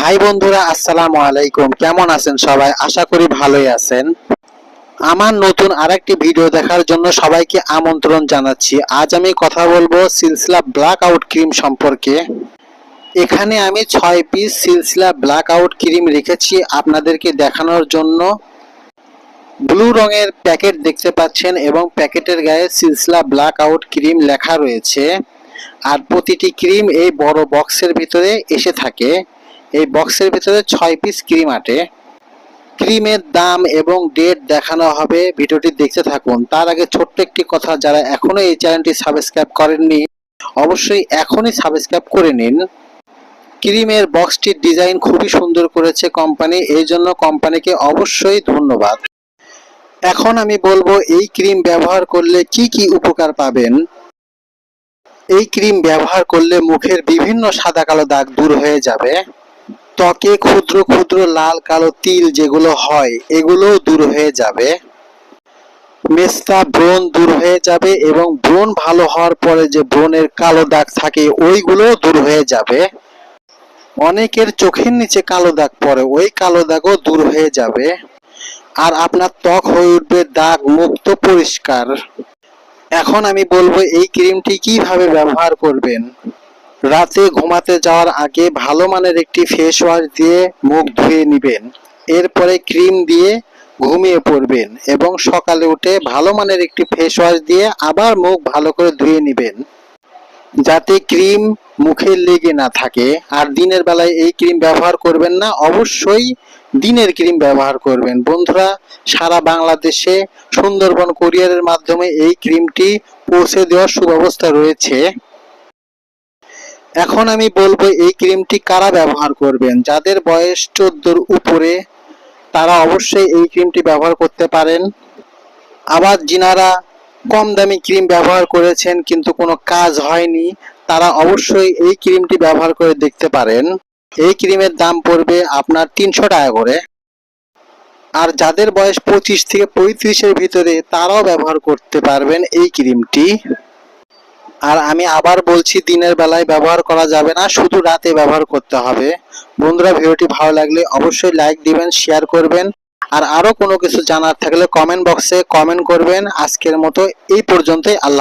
High বন্ধুরা, আসসালামু আলাইকুম। কেমন আছেন সবাই? আশা করি ভালোই আছেন। আমার নতুন আরেকটি ভিডিও দেখার জন্য সবাইকে আমন্ত্রণ জানাচ্ছি। আজ আমি কথা বলব সিলসিলা ব্ল্যাক আউট ক্রিম সম্পর্কে। এখানে আমি ছয় পিস সিলসিলা ব্ল্যাক আউট ক্রিম রেখেছি আপনাদেরকে দেখানোর জন্য। ব্লু রঙের প্যাকেট দেখতে পাচ্ছেন এবং প্যাকেটের গায়ে সিলসিলা ব্ল্যাক আউট ক্রিম লেখা রয়েছে। আর প্রতিটি ক্রিম এই বড় বক্সের ভিতরে এসে থাকে। এই বক্সের ভিতরে ছয় পিস ক্রিম আটে। ক্রিমের দাম এবং ডেট দেখানো হবে, ভিডিওটি দেখতে থাকুন। তার আগে ছোট্ট একটি কথা, যারা এখনও এই চ্যানেলটি সাবস্ক্রাইব করেননি, অবশ্যই এখনই সাবস্ক্রাইব করে নিন। ক্রিমের বক্সটির ডিজাইন খুবই সুন্দর করেছে কোম্পানি এই জন্য কোম্পানিকে অবশ্যই ধন্যবাদ। এখন আমি বলব, এই ক্রিম ব্যবহার করলে কি কি উপকার পাবেন? এই ক্রিম ব্যবহার করলে মুখের বিভিন্ন সাদা কালো দাগ দূর হয়ে যাবে। ত্বকে ক্ষুদ্র ক্ষুদ্র লাল কালো তিল যেগুলো হয়, এগুলোও দূর হয়ে যাবে। মেস্তা ব্রণ দূর হয়ে যাবে এবং ব্রণ ভালো হওয়ার পরে যে ব্রণের কালো দাগ থাকে, ওইগুলোও দূর হয়ে যাবে। অনেকের চোখের নিচে কালো দাগ পড়ে, ওই কালো দাগও দূর হয়ে যাবে। আর আপনার ত্বক হয়ে উঠবে দাগ মুক্ত পরিষ্কার। এখন আমি বলব এই ক্রিমটি কীভাবে ব্যবহার করবেন। রাতে ঘুমাতে যাওয়ার আগে ভালো মানের একটি ফেস ওয়াশ দিয়ে মুখ ধুয়ে নেবেন। এরপরে ক্রিম দিয়ে ঘুমিয়ে পড়বেন এবং সকালে উঠে ভালো মানের একটি ফেস ওয়াশ দিয়ে আবার মুখ ভালো করে ধুয়ে নেবেন। যাতে ক্রিম মুখে লেগে না থাকে। আর দিনের বেলায় এই ক্রিম ব্যবহার করবেন না, অবশ্যই দিনের ক্রিম ব্যবহার করবেন। বন্ধুরা, সারা বাংলাদেশে সুন্দরবন কোরিয়ারের মাধ্যমে এই ক্রিমটি পৌঁছে দেওয়ার সুব্যবস্থা রয়েছে। এখন আমি বলব এই ক্রিমটি কারা ব্যবহার করবেন? যাদের বয়স চোদ্দোর উপরে, তারা অবশ্যই এই ক্রিমটি ব্যবহার করতে পারেন। আবার যিনারা কম দামি ক্রিম ব্যবহার করেছেন কিন্তু কোনো কাজ হয়নি, তারা অবশ্যই এই ক্রিমটি ব্যবহার করে দেখতে পারেন। এই ক্রিমের দাম পড়বে আপনার তিনশো টাকা করে। আর যাদের বয়স পঁচিশ থেকে পঁয়ত্রিশের ভিতরে, তারাও ব্যবহার করতে পারবেন এই ক্রিমটি। আর আমি আবার বলছি, দিনের বেলায় ব্যবহার করা যাবে না, শুধু রাতে ব্যবহার করতে হবে। বন্ধুরা, ভিডিওটি ভালো লাগলে অবশ্যই লাইক দিবেন শেয়ার করবেন। আর আরও কোনো কিছু জানার থাকলে কমেন্ট বক্সে কমেন্ট করবেন। আজকের মতো এই পর্যন্তই, আল্লাহ